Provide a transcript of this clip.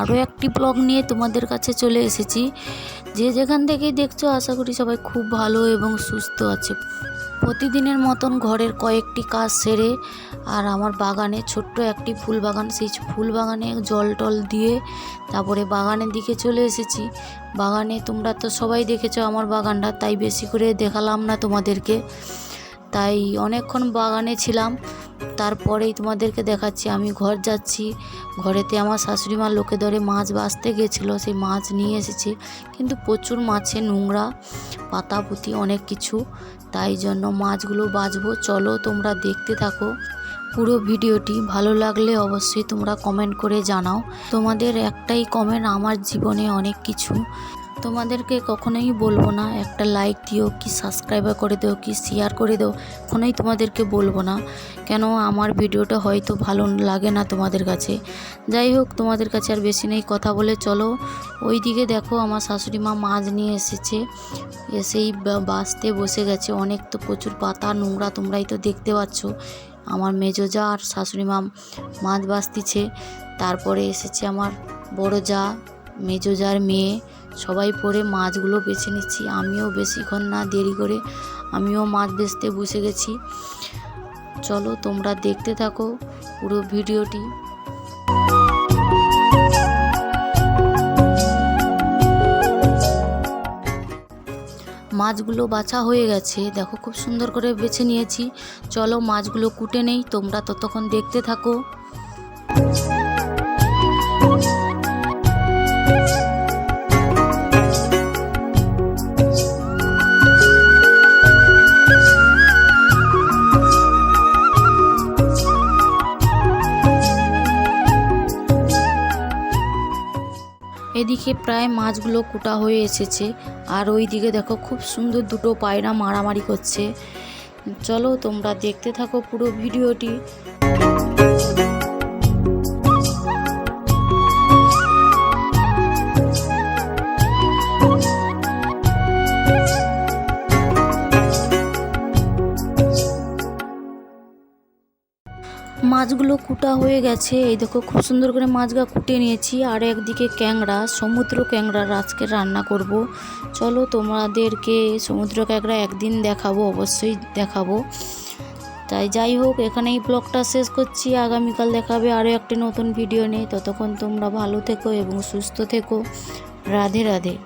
আরও একটি ব্লগ নিয়ে তোমাদের কাছে চলে এসেছি। যে যেখান থেকেই দেখছ, আশা করি সবাই খুব ভালো এবং সুস্থ আছে। প্রতিদিনের মতন ঘরের কয়েকটি কাজ সেরে আর আমার বাগানে ছোট্ট একটি ফুল বাগান, সেই ফুল বাগানে জল টল দিয়ে তারপরে বাগানের দিকে চলে এসেছি। বাগানে তোমরা তো সবাই দেখেছ আমার বাগানটা, তাই বেশি করে দেখালাম না তোমাদেরকে। তাই অনেকক্ষণ বাগানে ছিলাম। তারপরেই তোমাদেরকে দেখাচ্ছি, আমি ঘর যাচ্ছি। ঘরেতে আমার শাশুড়ি মা লোকে ধরে মাছ বাঁচতে গেছিল, সেই মাছ নিয়ে এসেছি। কিন্তু প্রচুর মাছে নোংরা, পাতা, পুঁতি অনেক কিছু। তাই জন্য মাছগুলো বাঁচবো। চলো তোমরা দেখতে থাকো। পুরো ভিডিওটি ভালো লাগলে অবশ্যই তোমরা কমেন্ট করে জানাও। তোমাদের একটাই কমেন্ট আমার জীবনে অনেক কিছু। তোমাদেরকে কখনোই বলব না, একটা লাইক দিও, কি সাবস্ক্রাইবার করে দিও, কি শেয়ার করে দাও, কখনোই তোমাদেরকে বলব না। কেন আমার ভিডিওটা হয়তো ভালো লাগে না তোমাদের কাছে। যাই হোক, তোমাদের কাছে আর বেশি নেই কথা বলে চলো। ওই দিকে দেখো আমার শাশুড়ি মা মাছ নিয়ে এসেছে। এসেই বা- বাছতে বসে গেছে। অনেক তো প্রচুর পাতা, নোংরা তোমরাই তো দেখতে পাচ্ছ। আমার মেজো যা আর শাশুড়ি মা মাছ বাছতিছে তারপরে এসেছে আমার বড় যা, মেজো যার মেয়ে। সবাই পরে মাছগুলো বেছে নিচ্ছি। আমিও বেশিক্ষণ না দেরি করে আমিও মাছ বেচতে বসে গেছি। চলো তোমরা দেখতে থাকো পুরো ভিডিওটি। মাছগুলো বাছা হয়ে গেছে। দেখো খুব সুন্দর করে বেছে নিয়েছি। চলো মাছগুলো কুটে নেই, তোমরা ততক্ষণ দেখতে থাকো। এদিকে প্রায় মাছগুলো কুটা হয়ে এসেছে। আর ওই দিকে দেখো খুব সুন্দর দুটো পায়রা মারামারি করছে। চলো তোমরা দেখতে থাকো পুরো ভিডিওটি। মাছগুলো কুটা হয়ে গেছে। এই দেখো, খুব সুন্দর করে মাছগা কুটে নিয়েছি। আর একদিকে ক্যাংড়া, সমুদ্র ক্যাংড়ার আজকে রান্না করব। চলো তোমাদেরকে সমুদ্র ক্যাংড়া একদিন দেখাবো, অবশ্যই দেখাবো। তাই যাই হোক, এখানেই ব্লগটা শেষ করছি। আগামীকাল দেখাবে আরও একটি নতুন ভিডিও নেই ততক্ষণ তোমরা ভালো থেকো এবং সুস্থ থেকো। রাধে রাধে।